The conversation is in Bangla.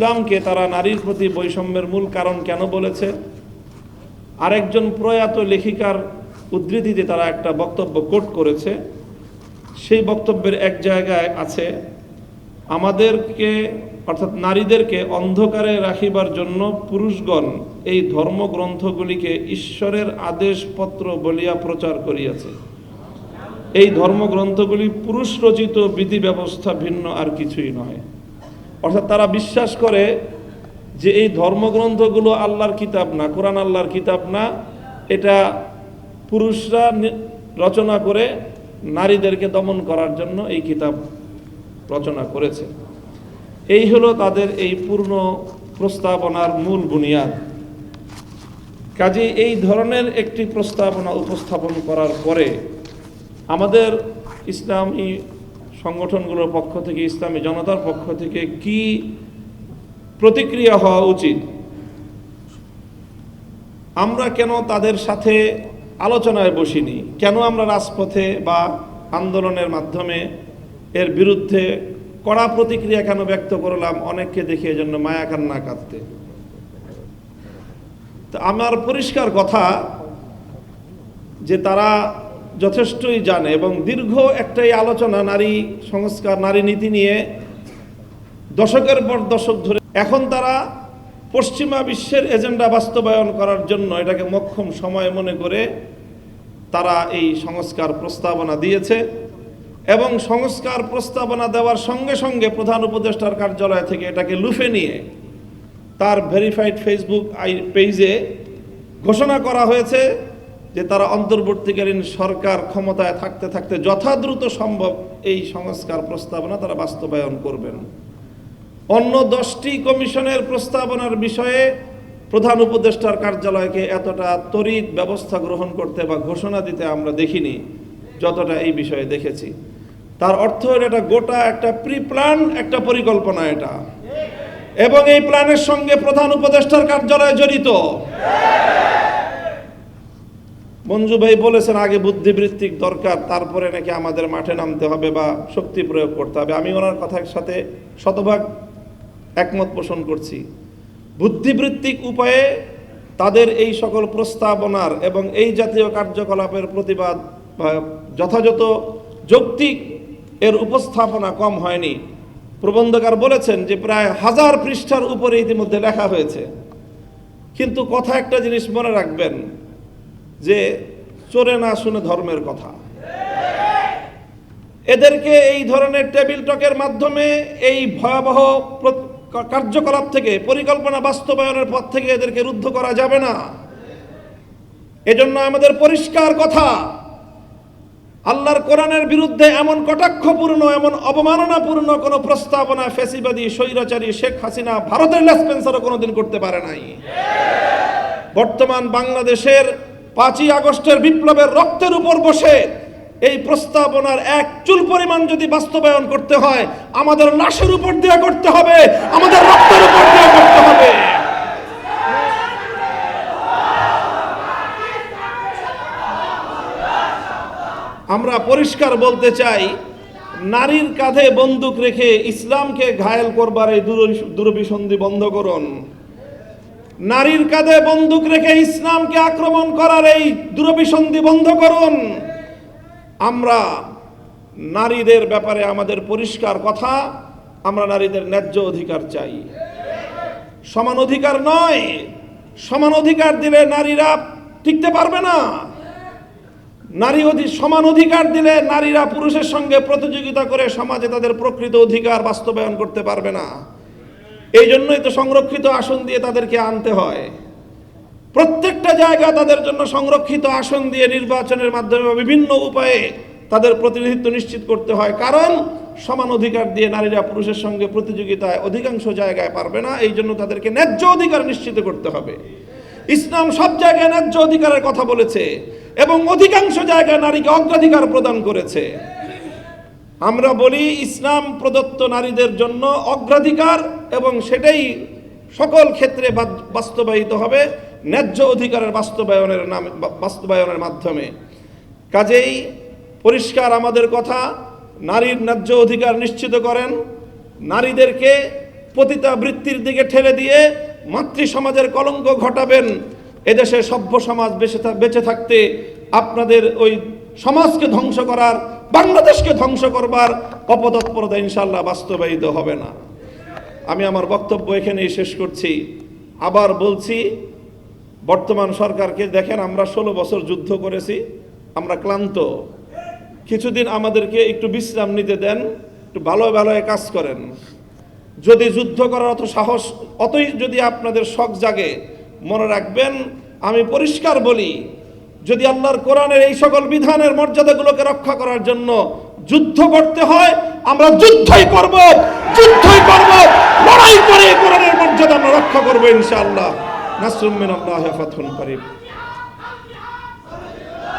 ইসলামকে তারা নারীর প্রতি বৈষম্যের মূল কারণ কেন বলেছে? আরেকজন প্রয়াত লেখিকার উদ্ধৃতিতে তারা একটা বক্তব্য কোট করেছে। সেই বক্তব্যের এক জায়গায় আছে, আমাদেরকে, অর্থাৎ নারীদেরকে অন্ধকারে রাখিবার জন্য পুরুষগণ এই ধর্মগ্রন্থগুলিকে ঈশ্বরের আদেশপত্র বলিয়া প্রচার করিয়াছে। এই ধর্মগ্রন্থগুলি পুরুষ রচিত বিধি ব্যবস্থা ভিন্ন আর কিছুই নয়। অর্থাৎ তারা বিশ্বাস করে যে এই ধর্মগ্রন্থগুলো আল্লাহর কিতাব না, কোরআন আল্লাহর কিতাব না, এটা পুরুষরা রচনা করে নারীদেরকে দমন করার জন্য এই কিতাব রচনা করেছে। এই হলো তাদের এই পূর্ণ প্রস্তাবনার মূল বুনিয়াদ। কাজে এই ধরনের একটি প্রস্তাবনা উপস্থাপন করার পরে আমাদের ইসলামী সংগঠনগুলোর পক্ষ থেকে, ইসলামী জনতার পক্ষ থেকে কি প্রতিক্রিয়া হওয়া উচিত? আমরা কেন তাদের সাথে আলোচনায় বসিনি? কেন আমরা রাজপথে বা আন্দোলনের মাধ্যমে এর বিরুদ্ধে কড়া প্রতিক্রিয়া কেন ব্যক্ত করলাম? অনেককে দেখে এজন্য মায়া কান্না কাঁদতে। তো আমার পরিষ্কার কথা যে তারা যথেষ্টই জানে এবং দীর্ঘ একটাই আলোচনা নারী সংস্কার, নারী নীতি নিয়ে দশকের পর দশক ধরে এখন তারা পশ্চিমা বিশ্বের এজেন্ডা বাস্তবায়ন করার জন্য এটাকে মক্ষম সময় মনে করে তারা এই সংস্কার প্রস্তাবনা দিয়েছে এবং সংস্কার প্রস্তাবনা দেওয়ার সঙ্গে সঙ্গে প্রধান উপদেষ্টার কার্যালয় থেকে এটাকে লুফে নিয়ে তার ভেরিফাইড ফেসবুক আই পেজে ঘোষণা করা হয়েছে। যে তারা অন্তর্বর্তীকালীন সরকার ক্ষমতায় থাকতে থাকতে যথাদ্রুত সম্ভব এই সংস্কার প্রস্তাবনা তারা বাস্তবায়ন করবেন। অন্য দশটি কমিশনের প্রস্তাবনার বিষয়ে প্রধান উপদেষ্টার কার্যালয়কে এতটা তড়িৎ ব্যবস্থা গ্রহণ করতে বা ঘোষণা দিতে আমরা দেখিনি, যতটা এই বিষয়ে দেখেছি। তার অর্থ হলো এটা গোটা একটা প্রি প্ল্যান একটা পরিকল্পনা এটা। এবং এই প্ল্যানের সঙ্গে প্রধান উপদেষ্টার কার্যালয় জড়িত। মঞ্জু ভাই বলেছেন, আগে বুদ্ধিবৃত্তিক দরকার, তারপরে নাকি আমাদের মাঠে নামতে হবে বা শক্তি প্রয়োগ করতে হবে। আমি ওনার কথার সাথে শতভাগ একমত পোষণ করছি। বুদ্ধিবৃত্তিক উপায়ে তাদের এই সকল প্রস্তাবনার এবং এই জাতীয় কার্যকলাপের প্রতিবাদ যথাযথ যৌক্তিক এর উপস্থাপনা কম হয়নি। প্রবন্ধকার বলেছেন যে, প্রায় হাজার পৃষ্ঠার উপরে ইতিমধ্যে লেখা হয়েছে। কিন্তু কথা একটা জিনিস মনে রাখবেন যে চোরে না শুনে ধর্মের কথা। এদেরকে এই ধরনের টেবিল টকের মাধ্যমে এই ভয়াবহ কার্যকলাপ থেকে, পরিকল্পনা বাস্তবায়নের পথ থেকে এদেরকে রুদ্ধ করা যাবে না। এজন্য আমাদের পরিষ্কার কথা, আল্লাহর কোরআনের বিরুদ্ধে এমন কটাক্ষপূর্ণ, এমন অবমাননাপূর্ণ কোনো প্রস্তাবনা ফেসিবাদী, স্বৈরাচারী শেখ হাসিনা ভারতের লেসপেন্সারও কোনোদিন করতে পারে নাই। বর্তমান বাংলাদেশের পাঁচই আগস্টের বিপ্লবের রক্তের উপর বসে এই প্রস্তাবনার এক চুল পরিমাণ যদি বাস্তবায়ন করতে হয়, আমাদের লাশের উপর দিয়ে করতে হবে, আমাদের রক্তের উপর দিয়ে করতে হবে। আমরা পরিষ্কার বলতে চাই, নারীর কাঁধে বন্দুক রেখে ইসলামকে ঘায়েল করবার এই দূর- দূরভিসন্ধি বন্ধ করুন। নারীর কাঁধে বন্দুক রেখে ইসলামকে আক্রমণ করার এই দূরভিসন্ধি বন্ধ করুন। আমরা নারীদের ব্যাপারে আমাদের পরিষ্কার কথা, আমরা নারীদের ন্যায্য অধিকার চাই। সমান অধিকার নয়, সমান অধিকার দিলে নারীরা টিকতে পারবে না। নারী সমান অধিকার দিলে নারীরা পুরুষের সঙ্গে প্রতিযোগিতা করে সমাজে তাদের প্রকৃত অধিকার বাস্তবায়ন করতে পারবে না। এই জন্যই তো সংরক্ষিত আসন দিয়ে তাদেরকে আনতে হয়। প্রত্যেকটা জায়গা তাদের জন্য সংরক্ষিত আসন দিয়ে নির্বাচনের মাধ্যমে বিভিন্ন উপায়ে তাদের প্রতিনিধিত্ব নিশ্চিত করতে হয়। কারণ সমান অধিকার দিয়ে নারীরা পুরুষের সঙ্গে প্রতিযোগিতায় অধিকাংশ জায়গায় পারবে না। এই জন্য তাদেরকে ন্যায্য অধিকার নিশ্চিত করতে হবে। ইসলাম সব জায়গায় ন্যায্য অধিকারের কথা বলেছে এবং অধিকাংশ জায়গায় নারীকে অগ্রাধিকার প্রদান করেছে। আমরা বলি ইসলাম প্রদত্ত নারীদের জন্য অগ্রাধিকার এবং সেটাই সকল ক্ষেত্রে বাস্তবায়িত হবে, ন্যায্য অধিকারের বাস্তবায়নের নামে বাস্তবায়নের মাধ্যমে। কাজেই পরিষ্কার আমাদের কথা, নারীর ন্যায্য অধিকার নিশ্চিত করেন, নারীদেরকে পতিতা বৃত্তির দিকে ঠেলে দিয়ে মাতৃ সমাজের কলঙ্ক ঘটাবেন, এদেশে সভ্য সমাজ বেঁচে বেঁচে থাকতে আপনাদের ওই সমাজকে ধ্বংস করার, বাংলাদেশকে ধ্বংস করবার অপতৎপরতা ইনশাল্লাহ বাস্তবায়িত হবে না। আমি আমার বক্তব্য এখানেই শেষ করছি। আবার বলছি, বর্তমান সরকারকে দেখেন আমরা ষোলো বছর যুদ্ধ করেছি, আমরা ক্লান্ত। কিছুদিন আমাদেরকে একটু বিশ্রাম নিতে দেন, একটু ভালো ভালো কাজ করেন। যদি যুদ্ধ করার অত সাহস, অতই যদি আপনাদের শখ জাগে, মনে রাখবেন, আমি পরিষ্কার বলি যদি আল্লাহর কোরআনের এই সকল বিধানের মর্যাদাগুলোকে রক্ষা করার জন্য যুদ্ধ করতে হয়, আমরা যুদ্ধই করব যুদ্ধই করব, লড়াই করে কোরআনের মর্যাদা আমরা রক্ষা করব ইনশাআল্লাহ। নাসরুম মিন আল্লাহ ফাতহুন করিম।